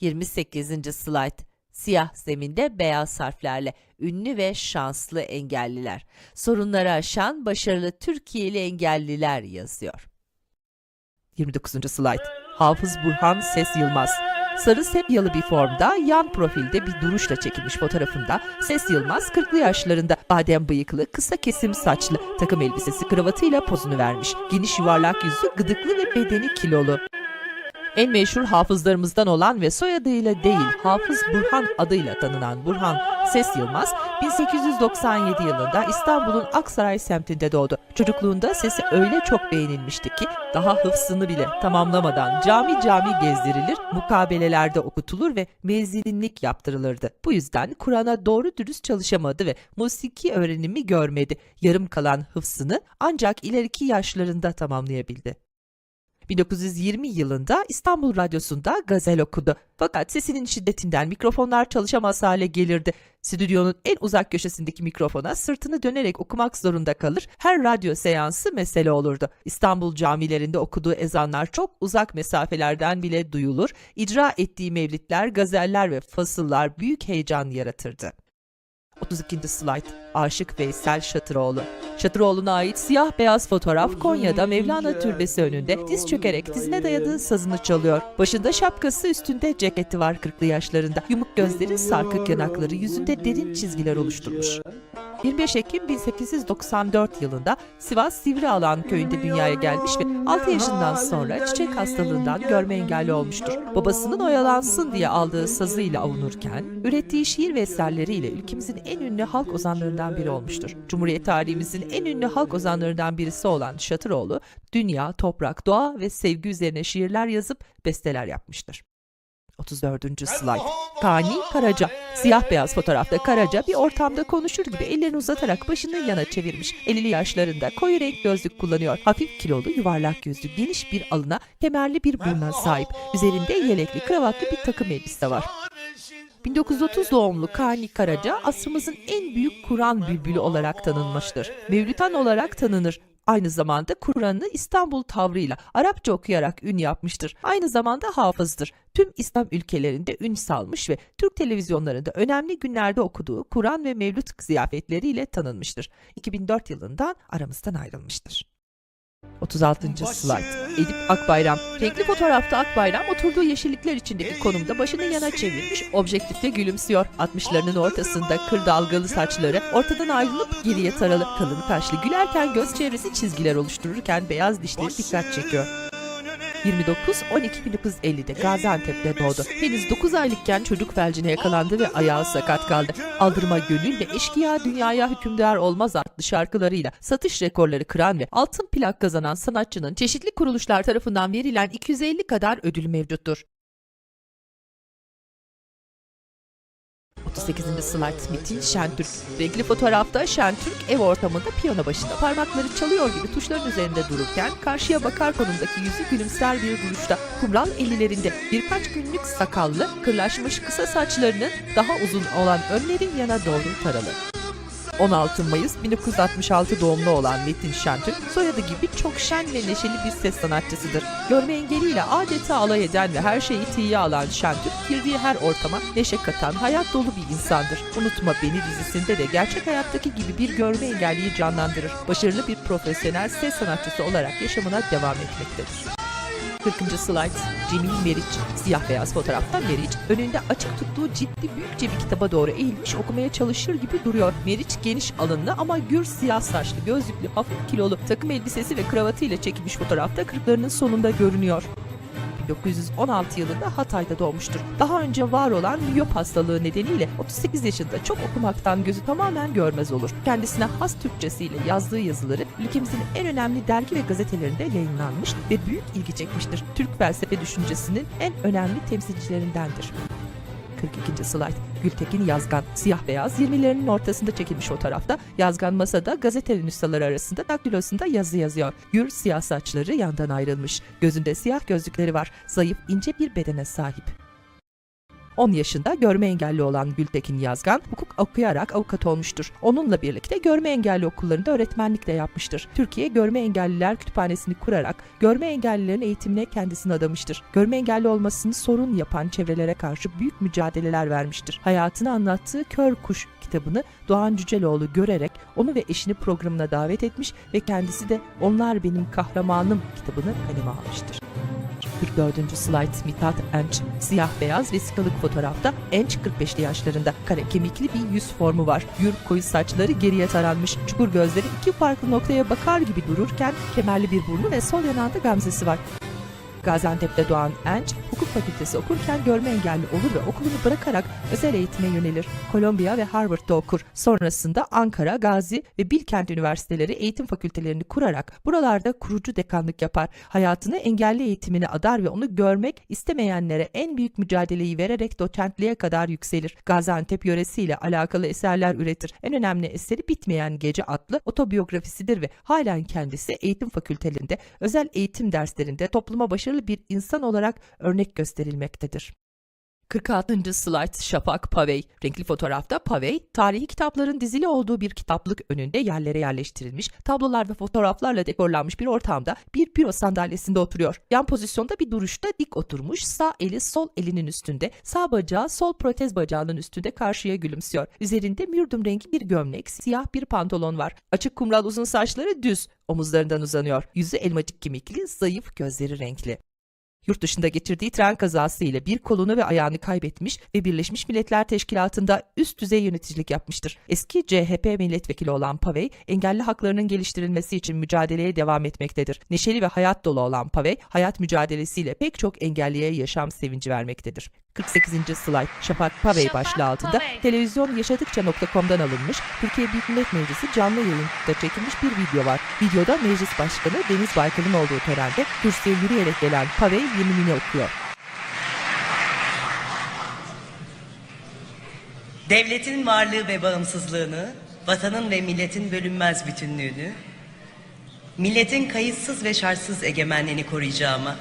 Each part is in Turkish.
28. slide. Siyah zeminde beyaz harflerle ünlü ve şanslı engelliler. Sorunları aşan başarılı Türkiye'li engelliler yazıyor. 29. slide. Hafız Burhan Ses Yılmaz. Sarı sepyalı bir formda, yan profilde bir duruşla çekilmiş fotoğrafında Ses Yılmaz 40'lı yaşlarında badem bıyıklı, kısa kesim saçlı, takım elbisesi kravatıyla pozunu vermiş. Geniş yuvarlak yüzü, gıdıklı ve bedeni kilolu. En meşhur hafızlarımızdan olan ve soyadıyla değil Hafız Burhan adıyla tanınan Burhan Ses Yılmaz 1897 yılında İstanbul'un Aksaray semtinde doğdu. Çocukluğunda sesi öyle çok beğenilmişti ki daha hıfzını bile tamamlamadan cami cami gezdirilir, mukabelelerde okutulur ve mezzinlik yaptırılırdı. Bu yüzden Kur'an'a doğru dürüst çalışamadı ve musiki öğrenimi görmedi. Yarım kalan hıfzını ancak ileriki yaşlarında tamamlayabildi. 1920 yılında İstanbul Radyosu'nda gazel okudu. Fakat sesinin şiddetinden mikrofonlar çalışamaz hale gelirdi. Stüdyonun en uzak köşesindeki mikrofona sırtını dönerek okumak zorunda kalır. Her radyo seansı mesele olurdu. İstanbul camilerinde okuduğu ezanlar çok uzak mesafelerden bile duyulur. İcra ettiği mevlitler, gazeller ve fasıllar büyük heyecan yaratırdı. 32. slide. Aşık Veysel Şatıroğlu. Şatıroğlu'na ait siyah beyaz fotoğraf Konya'da Mevlana Türbesi önünde diz çökerek dizine dayadığı sazını çalıyor. Başında şapkası üstünde ceketi var 40'lı yaşlarında. Yumuk gözleri, sarkık yanakları yüzünde derin çizgiler oluşturmuş. 25 Ekim 1894 yılında Sivas Sivrialan köyünde dünyaya gelmiş ve 6 yaşından sonra çiçek hastalığından görme engelli olmuştur. Babasının oyalansın diye aldığı sazıyla avunurken, ürettiği şiir ve eserleriyle ülkemizin en ünlü halk ozanlarından biri olmuştur. Cumhuriyet tarihimizin en ünlü halk ozanlarından birisi olan Şatıroğlu, dünya, toprak, doğa ve sevgi üzerine şiirler yazıp besteler yapmıştır. 34. slide. Kani Karaca. Siyah beyaz fotoğrafta Karaca bir ortamda konuşur gibi ellerini uzatarak başını yana çevirmiş. 50'li yaşlarında koyu renk gözlük kullanıyor. Hafif kilolu, yuvarlak yüzlü, geniş bir alına, kemerli bir buruna sahip. Üzerinde yelekli, kravatlı bir takım elbise var. 1930 doğumlu Kani Karaca asrımızın en büyük Kur'an bülbülü olarak tanınmıştır. Mevlütan olarak tanınır. Aynı zamanda Kur'an'ı İstanbul tavrıyla Arapça okuyarak ün yapmıştır. Aynı zamanda hafızdır. Tüm İslam ülkelerinde ün salmış ve Türk televizyonlarında önemli günlerde okuduğu Kur'an ve Mevlüt ziyafetleriyle tanınmıştır. 2004 yılından aramızdan ayrılmıştır. 36. slide. Edip Akbayram. Renkli fotoğrafta Akbayram oturduğu yeşillikler içindeki konumda başını yana çevirmiş, objektifte gülümsüyor. 60'larının ortasında kır dalgalı saçları ortadan ayrılıp geriye taralı, kalın kaşlı gülerken göz çevresi çizgiler oluştururken beyaz dişleri dikkat çekiyor. 29-12-1950'de Gaziantep'te doğdu. Henüz 9 aylıkken çocuk felcine yakalandı ve ayağı sakat kaldı. Aldırma Gönül ve Eşkıya Dünyaya Hükümdar Olmaz adlı şarkılarıyla satış rekorları kıran ve altın plak kazanan sanatçının çeşitli kuruluşlar tarafından verilen 250 kadar ödülü mevcuttur. 38. slide Metin Şentürk. Renkli fotoğrafta Şentürk ev ortamında piyano başında parmakları çalıyor gibi tuşların üzerinde dururken karşıya bakar konumdaki yüzü gülümser bir duruşta. Kumral ellilerinde birkaç günlük sakallı, kırlaşmış kısa saçlarının daha uzun olan önlerin yana doğru taralı. 16 Mayıs 1966 doğumlu olan Metin Şentürk, soyadı gibi çok şen ve neşeli bir ses sanatçısıdır. Görme engeliyle adeta alay eden ve her şeyi tiye alan Şentürk, girdiği her ortama neşe katan, hayat dolu bir insandır. Unutma Beni dizisinde de gerçek hayattaki gibi bir görme engelliyi canlandırır. Başarılı bir profesyonel ses sanatçısı olarak yaşamına devam etmektedir. 40. slide Cemil Meriç. Siyah beyaz fotoğrafta Meriç önünde açık tuttuğu ciddi büyükçe bir kitaba doğru eğilmiş okumaya çalışır gibi duruyor. Meriç geniş alınlı ama gür siyah saçlı, gözlüklü, hafif kilolu, takım elbisesi ve kravatıyla çekilmiş fotoğrafta kırklarının sonunda görünüyor. 1916 yılında Hatay'da doğmuştur. Daha önce var olan miyop hastalığı nedeniyle 38 yaşında çok okumaktan gözü tamamen görmez olur. Kendisine has Türkçesiyle yazdığı yazıları ülkemizin en önemli dergi ve gazetelerinde yayınlanmış ve büyük ilgi çekmiştir. Türk felsefe düşüncesinin en önemli temsilcilerindendir. 42. slide. Gültekin Yazgan. Siyah beyaz 20'lerinin ortasında çekilmiş fotoğrafta Yazgan masada gazetenin üstaları arasında daktilosunda yazı yazıyor. Gür siyah saçları yandan ayrılmış. Gözünde siyah gözlükleri var. Zayıf ince bir bedene sahip. 10 yaşında görme engelli olan Gültekin Yazgan hukuk okuyarak avukat olmuştur. Onunla birlikte görme engelli okullarında öğretmenlik de yapmıştır. Türkiye Görme Engelliler Kütüphanesi'ni kurarak görme engellilerin eğitimine kendisini adamıştır. Görme engelli olmasını sorun yapan çevrelere karşı büyük mücadeleler vermiştir. Hayatını anlattığı Kör Kuş kitabını Doğan Cüceloğlu görerek onu ve eşini programına davet etmiş ve kendisi de Onlar Benim Kahramanım kitabını kaleme almıştır. 44. slide Mithat Enç. Siyah beyaz vesikalık fotoğrafta Enç 45'li yaşlarında. Kare kemikli bir yüz formu var. Gür koyu saçları geriye taranmış. Çukur gözleri iki farklı noktaya bakar gibi dururken kemerli bir burnu ve sol yanağında gamzesi var. Gaziantep'te doğan Enç, hukuk fakültesi okurken görme engelli olur ve okulunu bırakarak özel eğitime yönelir. Kolombiya ve Harvard'da okur. Sonrasında Ankara, Gazi ve Bilkent Üniversiteleri eğitim fakültelerini kurarak buralarda kurucu dekanlık yapar. Hayatını engelli eğitimine adar ve onu görmek istemeyenlere en büyük mücadeleyi vererek doçentliğe kadar yükselir. Gaziantep yöresiyle alakalı eserler üretir. En önemli eseri Bitmeyen Gece adlı otobiyografisidir ve halen kendisi eğitim fakültelerinde, özel eğitim derslerinde topluma başarılı bir insan olarak örnek gösterilmektedir. 46. slide Şafak Pavey. Renkli fotoğrafta Pavey, tarihi kitapların dizili olduğu bir kitaplık önünde yerlere yerleştirilmiş, tablolar ve fotoğraflarla dekorlanmış bir ortamda bir büro sandalyesinde oturuyor. Yan pozisyonda bir duruşta dik oturmuş, sağ eli sol elinin üstünde, sağ bacağı sol protez bacağının üstünde karşıya gülümsüyor. Üzerinde mürdüm rengi bir gömlek, siyah bir pantolon var. Açık kumral uzun saçları düz, omuzlarından uzanıyor. Yüzü elmacık kemikli, zayıf, gözleri renkli. Yurt dışında geçirdiği tren kazası ile bir kolunu ve ayağını kaybetmiş ve Birleşmiş Milletler Teşkilatı'nda üst düzey yöneticilik yapmıştır. Eski CHP milletvekili olan Pavey, engelli haklarının geliştirilmesi için mücadeleye devam etmektedir. Neşeli ve hayat dolu olan Pavey, hayat mücadelesiyle pek çok engelliye yaşam sevinci vermektedir. 48. slide Şafak Pavey Şafak başlığı altında Pavey. televizyon yaşadıkça.com'dan alınmış Türkiye Büyük Millet Meclisi canlı yayında çekilmiş bir video var. Videoda meclis başkanı Deniz Baykal'ın olduğu törende kürsüye yürüyerek gelen Pavey yeminini okuyor. Devletin varlığı ve bağımsızlığını, vatanın ve milletin bölünmez bütünlüğünü, milletin kayıtsız ve şartsız egemenliğini koruyacağıma,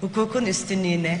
hukukun üstünlüğüne,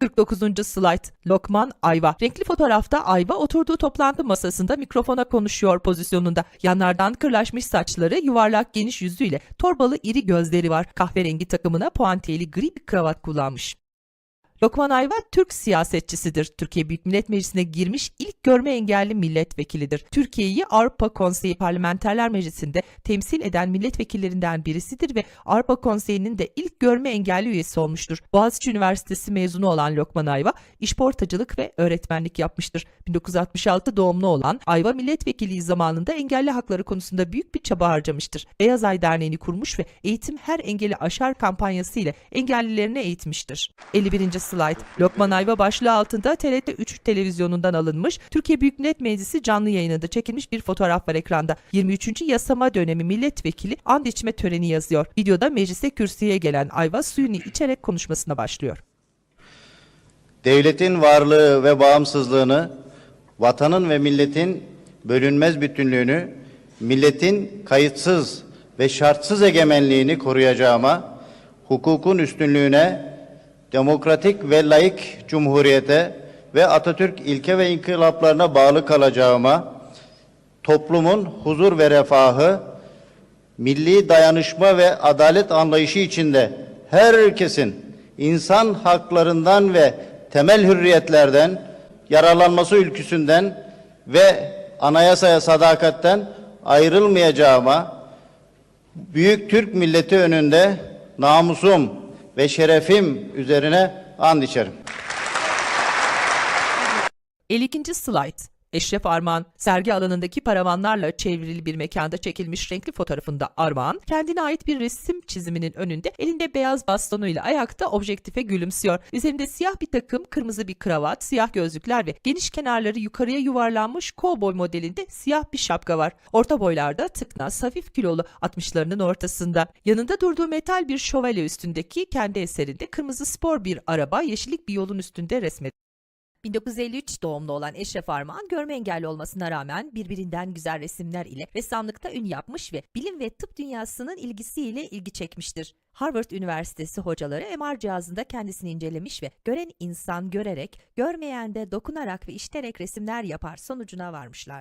49. slide Lokman Ayva. Renkli fotoğrafta Ayva oturduğu toplantı masasında mikrofona konuşuyor pozisyonunda. Yanlardan kırlaşmış saçları, yuvarlak geniş yüzüyle torbalı iri gözleri var. Kahverengi takımına puantiyeli gri bir kravat kullanmış. Lokman Ayva Türk siyasetçisidir. Türkiye Büyük Millet Meclisi'ne girmiş ilk görme engelli milletvekilidir. Türkiye'yi Avrupa Konseyi Parlamenterler Meclisi'nde temsil eden milletvekillerinden birisidir ve Avrupa Konseyi'nin de ilk görme engelli üyesi olmuştur. Boğaziçi Üniversitesi mezunu olan Lokman Ayva, işportacılık ve öğretmenlik yapmıştır. 1966 doğumlu olan Ayva milletvekilliği zamanında engelli hakları konusunda büyük bir çaba harcamıştır. Beyaz Ay Derneği'ni kurmuş ve Eğitim Her Engeli Aşar kampanyası ile engellilerini eğitmiştir. 51. slide Lokman Ayva başlığı altında TRT 3 televizyonundan alınmış Türkiye Büyük Millet Meclisi canlı yayınında çekilmiş bir fotoğraf var ekranda. 23. yasama dönemi milletvekili and içme töreni yazıyor. Videoda meclise kürsüye gelen Ayva suyunu içerek konuşmasına başlıyor. Devletin varlığı ve bağımsızlığını, vatanın ve milletin bölünmez bütünlüğünü, milletin kayıtsız ve şartsız egemenliğini koruyacağıma, hukukun üstünlüğüne, demokratik ve layık cumhuriyete ve Atatürk ilke ve inkılaplarına bağlı kalacağıma, toplumun huzur ve refahı, milli dayanışma ve adalet anlayışı içinde herkesin insan haklarından ve temel hürriyetlerden yararlanması ülküsünden ve anayasaya sadakatten ayrılmayacağıma büyük Türk milleti önünde namusum ve şerefim üzerine and içerim. 52. slide Eşref Armağan, sergi alanındaki paravanlarla çevrili bir mekanda çekilmiş renkli fotoğrafında Armağan, kendine ait bir resim çiziminin önünde elinde beyaz bastonuyla ayakta objektife gülümsüyor. Üzerinde siyah bir takım, kırmızı bir kravat, siyah gözlükler ve geniş kenarları yukarıya yuvarlanmış kovboy modelinde siyah bir şapka var. Orta boylarda tıknaz, hafif kilolu 60'larının ortasında. Yanında durduğu metal bir şövalye üstündeki kendi eserinde kırmızı spor bir araba yeşillik bir yolun üstünde resmet. 1953 doğumlu olan Eşref Armağan görme engelli olmasına rağmen birbirinden güzel resimler ile ressamlıkta ün yapmış ve bilim ve tıp dünyasının ilgisiyle ilgi çekmiştir. Harvard Üniversitesi hocaları MR cihazında kendisini incelemiş ve gören insan görerek, görmeyen de dokunarak ve işiterek resimler yapar sonucuna varmışlar.